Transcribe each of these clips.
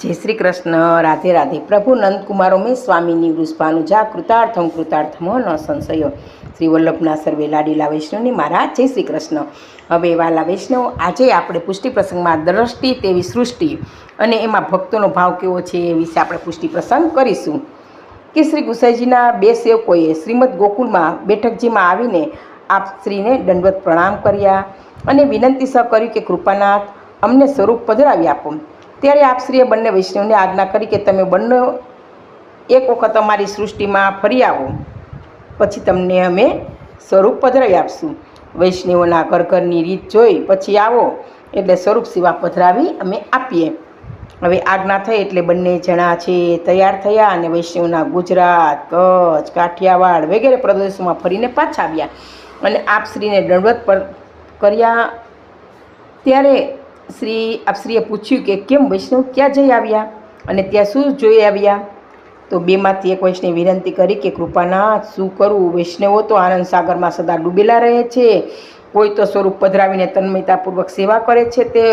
જય શ્રી કૃષ્ણ, રાધે રાધે. પ્રભુ નંદકુમારો મેં સ્વામીની વૃષભાનુજા કૃતાર્થમ કૃતાર્થમ ન સંશયો. શ્રી વલ્લભના સર્વે લાડીલા વૈષ્ણવને મહારાજ, જય શ્રી કૃષ્ણ. હવે વાલા વૈષ્ણવ, આજે આપણે પુષ્ટિ પ્રસંગમાં દ્રષ્ટિ તેવી સૃષ્ટિ અને એમાં ભક્તોનો ભાવ કેવો છે એ વિશે આપણે પુષ્ટિ પ્રસંગ કરીશું. કે શ્રી ગુસાઈજીના બે સેવકોએ શ્રીમદ ગોકુલમાં બેઠકજીમાં આવીને આપ શ્રીને દંડવત પ્રણામ કર્યા અને વિનંતી સહ કર્યું કે કૃપાનાથ અમને સ્વરૂપ પધરાવી આપો. ત્યારે આપશ્રીએ બંને વૈષ્ણવને આજ્ઞા કરી કે તમે બંને એક વખત અમારી સૃષ્ટિમાં ફરી આવો. પછી તમને અમે સ્વરૂપ પધરાવી આપશું. વૈષ્ણવોના ઘર ઘરની રીત જોઈ પછી આવો એટલે સ્વરૂપ સેવા પધરાવી અમે આપીએ. હવે આજ્ઞા થઈ એટલે બંને જણા છે તૈયાર થયા અને વૈષ્ણવના ગુજરાત, કચ્છ, કાઠિયાવાડ વગેરે પ્રદેશોમાં ફરીને પાછા આવ્યા. અને આપશ્રીને દંડવત પર કર્યા. ત્યારે શ્રી આપશ્રીએ પૂછ્યું કે કેમ વૈષ્ણવ ક્યાં જઈ આવ્યા અને ત્યાં શું જોઈ આવ્યા? તો બેમાંથી એક વૈષ્ણવ વિનંતી કરી કે કૃપાનાથ, શું કરવું વૈષ્ણવો તો આનંદ સાગરમાં સદા ડૂબેલા રહે છે. કોઈ તો સ્વરૂપ પધરાવીને તન્મયતાપૂર્વક સેવા કરે છે તે,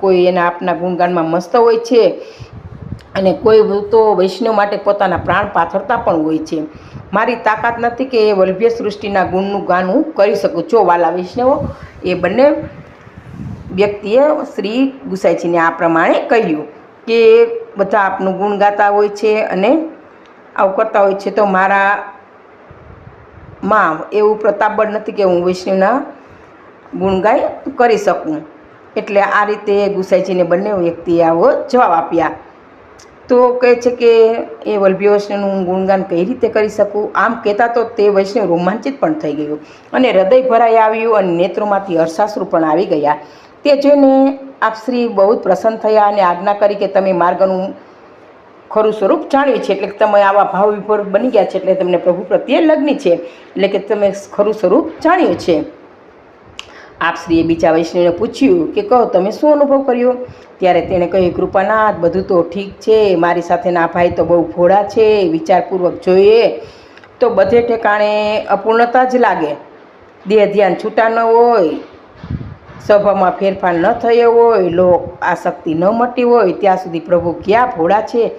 કોઈ એના આપના ગુણગાનમાં મસ્ત હોય છે અને કોઈ તો વૈષ્ણવ માટે પોતાના પ્રાણ પાથરતા પણ હોય છે. મારી તાકાત નથી કે એ વલ્ભ્ય સૃષ્ટિના ગુણનું ગાન હું કરી શકું. જો વાલા વૈષ્ણવો, એ બંને વ્યક્તિએ શ્રી ગુસાઈજીને આ પ્રમાણે કહ્યું કે બધા આપનું ગુણ ગાતા હોય છે અને આવું કરતા હોય છે, તો મારા માં એવું પ્રતાપબળ નથી કે હું વૈષ્ણવના ગુણગાય કરી શકું. એટલે આ રીતે ગુસાઈજીને બંને વ્યક્તિએ આવો જવાબ આપ્યા. તો કહે છે કે એ વલ્ભ્ય વૈષ્ણવનું ગુણગાન કઈ રીતે કરી શકું? આમ કહેતા તો તે વૈષ્ણવ રોમાંચિત પણ થઈ ગયું. અને હૃદય ભરાઈ આવ્યું અને નેત્રોમાંથી હર્ષાશ્રુ પણ આવી ગયા. તે જોઈને આપશ્રી બહુ જ પ્રસન્ન થયા અને આજ્ઞા કરી કે તમે માર્ગનું ખરું સ્વરૂપ જાણ્યું છે. એટલે કે તમે આવા ભાવ વિભોર બની ગયા છે એટલે તમને પ્રભુ પ્રત્યે લગ્ન છે. એટલે કે તમે ખરું સ્વરૂપ જાણ્યું છે. આપશ્રીએ બીજા વૈષ્ણવને પૂછ્યું કે કહો, તમે શું અનુભવ કર્યો? ત્યારે તેણે કહ્યું, કૃપાનાથ, બધું તો ઠીક છે. મારી સાથેના ભાઈ તો બહુ ભોળા છે. વિચારપૂર્વક જોઈએ તો બધે ઠેકાણે અપૂર્ણતા જ લાગે. દેહ ધ્યાન છૂટા ન હોય. સભામાં ફેરફાર ન થયો હોય, લોક આસક્તિ ન મટી હોય, ત્યાં સુધી પ્રભુ ક્યાં ભોળા છે?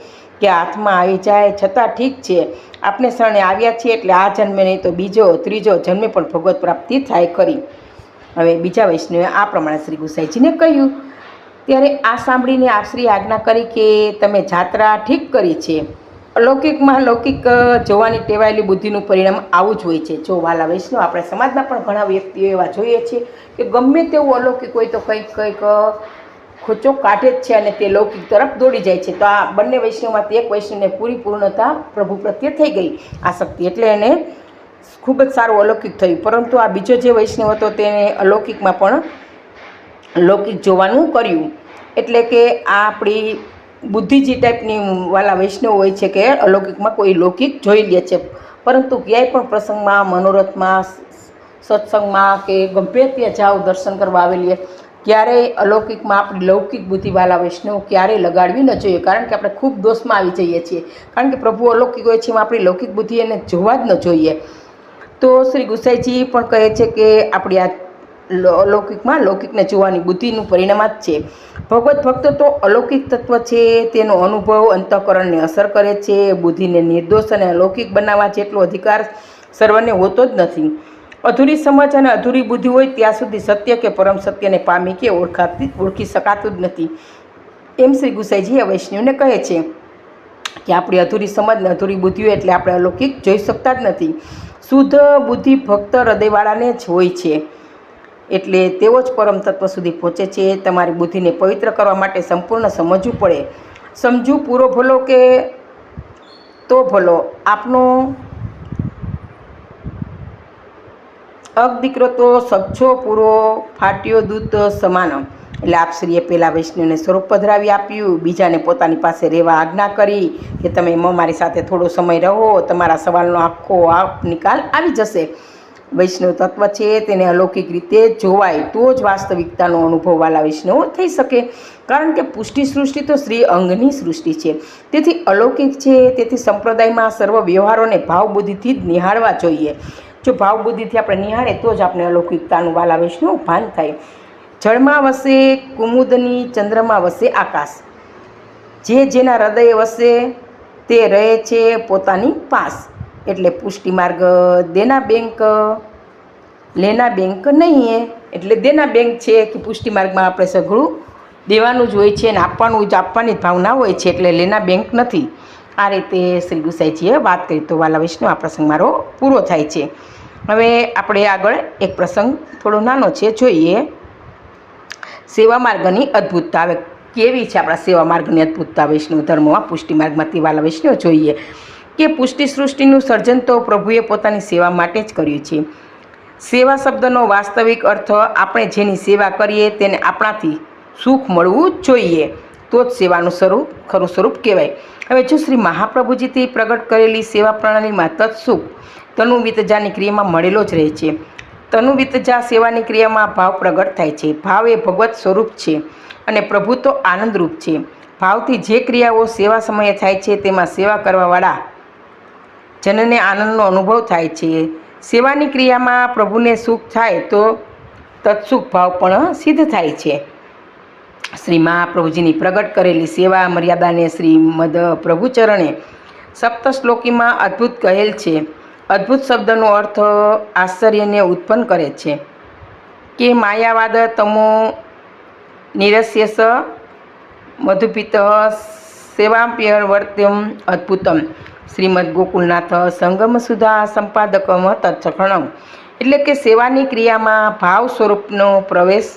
કે હાથમાં આવી જાય છતાં ઠીક છે. આપણે શરણે આવ્યા છીએ એટલે આ જન્મે નહીં તો બીજો, ત્રીજો જન્મે પણ ભગવત પ્રાપ્તિ થાય ખરી. હવે બીજા વૈષ્ણવે આ પ્રમાણે શ્રી ગુસાઈજીને કહ્યું, ત્યારે આ સાંભળીને આશ્રી આજ્ઞા કરી કે તમે જાત્રા ઠીક કરી છે. અલૌકિકમાં લૌકિક જોવાની ટેવાયેલી બુદ્ધિનું પરિણામ આવું જ હોય છે. જો વાલા વૈષ્ણવ આપણે સમાજના પણ ઘણા વ્યક્તિઓ એવા જોઈએ છીએ કે ગમે તેવું અલૌકિક હોય તો કંઈક કંઈક ખોચો કાઢે જ છે અને તે લૌકિક તરફ દોડી જાય છે. તો આ બંને વૈષ્ણવમાંથી એક વૈષ્ણવને પૂરી પૂર્ણતા પ્રભુ પ્રત્યે થઈ ગઈ આ શક્તિ એટલે એને ખૂબ જ સારું અલૌકિક થયું. પરંતુ આ બીજો જે વૈષ્ણવ હતો તેને અલૌકિકમાં પણ લૌકિક જોવાનું કર્યું. એટલે કે આ આપણી બુદ્ધિ જે ટાઈપની વાલા વૈષ્ણવ હોય છે કે અલૌકિકમાં કોઈ લૌકિક જોઈ લે છે. પરંતુ ક્યાંય પણ પ્રસંગમાં, મનોરથમાં સત્સંગમાં કે ગમે ત્યાં જાઓ, દર્શન કરવા આવેલીએ ક્યારેય અલૌકિકમાં આપણી લૌકિક બુદ્ધિવાલા વૈષ્ણવ ક્યારેય લગાડવી ન જોઈએ. કારણ કે આપણે ખૂબ દોષમાં આવી જઈએ છીએ. કારણ કે પ્રભુ અલૌકિક હોય છે એમાં આપણી લૌકિક બુદ્ધિ એને જોવા જ ન જોઈએ. તો શ્રી ગુસાઈજી પણ કહે છે કે આપણી આ અલૌકિકમાં લૌકિકને જોવાની બુદ્ધિનું પરિણામ જ છે. ભગવત ભક્ત તો અલૌકિક તત્વ છે, તેનો અનુભવ અંતઃકરણને અસર કરે છે, બુદ્ધિને નિર્દોષ અને અલૌકિક બનાવવા જેટલો અધિકાર સર્વને હોતો જ નથી. અધૂરી સમજ અને અધૂરી બુદ્ધિ હોય ત્યાં સુધી સત્ય કે પરમ સત્યને પામી કે ઓળખાતી ઓળખી શકાતું જ નથી. એમ શ્રી ગુસાઈજી એ વૈષ્ણવને કહે છે કે આપણી અધૂરી સમજ ને અધૂરી બુદ્ધિ હોય એટલે આપણે અલૌકિક જોઈ શકતા જ નથી. શુદ્ધ બુદ્ધિ ભક્ત હૃદયવાળાને જ હોય છે. એટલે તેઓ જ પરમ તત્વ સુધી પહોંચે છે. તમારી બુદ્ધિને પવિત્ર કરવા માટે સંપૂર્ણ સમજવું પડે. સમજવું પૂરો ભલો કે તો ભલો? આપનો અગ દીકરો તો સચ્છો પૂરો ફાટ્યો દૂત સમાન. એટલે આપશ્રીએ પહેલાં વૈષ્ણવને સ્વરૂપ પધરાવી આપ્યું. બીજાને પોતાની પાસે રહેવા આજ્ઞા કરી કે તમે મારી સાથે થોડો સમય રહો. તમારા સવાલનો આખો આપ નિકાલ આવી જશે. વૈષ્ણવ તત્વ છે, તેને અલૌકિક રીતે જોવાય તો જ વાસ્તવિકતાનો અનુભવ વાલા વૈષ્ણવ થઈ શકે. કારણ કે પુષ્ટિ સૃષ્ટિ તો શ્રી અંગની સૃષ્ટિ છે. તેથી અલૌકિક છે, તેથી સંપ્રદાયમાં સર્વ વ્યવહારોને ભાવ બુદ્ધિથી જ નિહાળવા જોઈએ. જો ભાવ બુદ્ધિથી આપણે નિહાળે, તો જ આપણે અલૌકિકતાનું વાલા વૈષ્ણવ ભાન થાય. જળમાં વસે, કુમુદની ચંદ્રમાં વસે આકાશ. જે જેના હૃદય વસે, તે રહે છે પોતાની પાસ. એટલે પુષ્ટિ માર્ગ દેના બેંક, લેના બેંક નહીં એ. એટલે દેના બેંક છે કે પુષ્ટિ માર્ગમાં આપણે સઘળું દેવાનું જ હોય છે અને આપવાનું જ આપવાની ભાવના હોય છે એટલે લેના બેંક નથી. આ રીતે શ્રી ગુસાઈજીએ વાત કરી. તો વાલા વિષ્ણુ, આ પ્રસંગ મારો પૂરો થાય છે. હવે આપણે આગળ એક પ્રસંગ થોડો નાનો છે, જોઈએ. સેવા માર્ગની અદ્ભુતતા. હવે કેવી છે આપણા સેવા માર્ગની અદ્ભુતતા? વૈષ્ણવ ધર્મમાં પુષ્ટિ માર્ગમાંથી વાલા વૈષ્ણવ જોઈએ. કે પુષ્ટિ સૃષ્ટિનું સર્જન તો પ્રભુએ પોતાની સેવા માટે જ કર્યું છે. સેવા શબ્દનો વાસ્તવિક અર્થ આપણે જેની સેવા કરીએ તેને આપણાથી સુખ મળવું જોઈએ. તો જ સેવાનું સ્વરૂપ ખરું સ્વરૂપ કહેવાય. હવે જો શ્રી મહાપ્રભુજીથી પ્રગટ કરેલી સેવા પ્રણાલીમાં તત્સુખ તનુ વિતજાની ક્રિયામાં મળેલો જ રહે છે. તનુ વિતજા સેવાની ક્રિયામાં ભાવ પ્રગટ થાય છે. ભાવ એ ભગવત સ્વરૂપ છે અને પ્રભુ તો આનંદરૂપ છે. ભાવથી જે ક્રિયાઓ સેવા સમયે થાય છે તેમાં સેવા કરવાવાળા જનને આનંદનો અનુભવ થાય છે. સેવાની ક્રિયામાં પ્રભુને સુખ થાય તો તત્સુખ ભાવ પણ સિદ્ધ થાય છે. શ્રી મહાપ્રભુજીની પ્રગટ કરેલી સેવા મર્યાદાને શ્રીમદ પ્રભુચરણે સપ્ત શ્લોકીમાં અદ્ભુત કહેલ છે. અદ્ભુત શબ્દનો અર્થ આશ્ચર્યને ઉત્પન્ન કરે છે. કે માયાવાદ તમો નિરસ્યસ મધુપિત સેવાપ્યવર્ત્યમ અદ્ભુતમ. શ્રીમદ ગોકુલનાથ સંગમ સુધા સંપાદકમ તત્સખણમ. એટલે કે સેવાની ક્રિયામાં ભાવ સ્વરૂપનો પ્રવેશ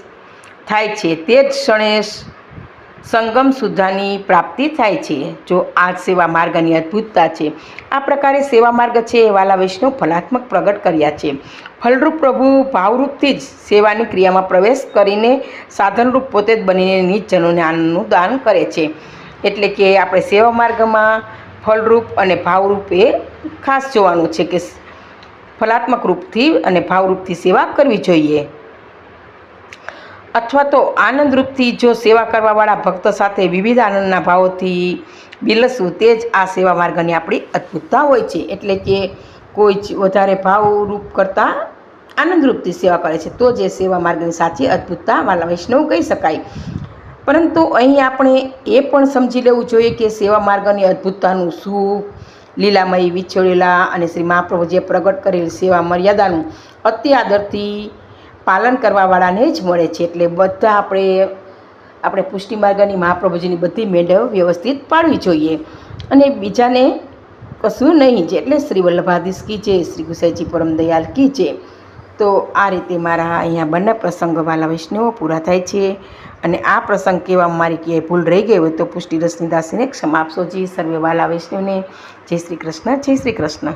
થાય છે. તે જ ક્ષણે સંગમ સુધાની પ્રાપ્તિ થાય છે. જો આ સેવા માર્ગની અદ્ભુતતા છે. આ પ્રકારે સેવા માર્ગ છે એ વાલા વૈષ્ણવ ફલાત્મક પ્રગટ કર્યા છે. ફલરૂપ પ્રભુ ભાવરૂપથી જ સેવાની ક્રિયામાં પ્રવેશ કરીને સાધનરૂપ પોતે જ બનીને નિજજનોને આનંદનું દાન કરે છે. એટલે કે આપણે સેવા માર્ગમાં ફલરૂપ અને ભાવરૂપ એ ખાસ જોવાનું છે કે ફલાત્મક રૂપથી અને ભાવરૂપથી સેવા કરવી જોઈએ. અથવા તો આનંદરૂપથી જો સેવા કરવાવાળા ભક્ત સાથે વિવિધ આનંદના ભાવોથી બિલસવું, તે જ આ સેવા માર્ગની આપણી અદ્ભુતતા હોય છે. એટલે કે કોઈ જ વધારે ભાવરૂપ કરતાં આનંદરૂપથી સેવા કરે છે. તો જે સેવા માર્ગની સાચી અદ્ભુતતા વાલા વૈષ્ણવ કહી શકાય. પરંતુ અહીં આપણે એ પણ સમજી લેવું જોઈએ કે સેવા માર્ગની અદ્ભુતતાનું સુખ, લીલામય વિછોડેલા અને શ્રી મહાપ્રભુજીએ પ્રગટ કરેલી સેવા મર્યાદાનું અતિ આદરથી પાલન કરવાવાળાને જ મળે છે. એટલે બધા આપણે આપણે પુષ્ટિ માર્ગની મહાપ્રભુજીની બધી મેળવ વ્યવસ્થિત પાડવી જોઈએ. અને બીજાને કશું નહીં. છે એટલે શ્રી વલ્લભાધીશ કી છે શ્રી ગુસાઈજી પરમ દયાલ કી છે તો આ રીતે મારા અહીંયા બંને પ્રસંગો વાલા વૈષ્ણવો પૂરા થાય છે. અને આ પ્રસંગ કહેવામાં મારી ક્યાંય ભૂલ રહી ગઈ હોય તો પુષ્ટિ રસની દાસીને ક્ષમા આપશો જી સર્વે વાલા વૈષ્ણવને. જય શ્રી કૃષ્ણ, જય શ્રી કૃષ્ણ.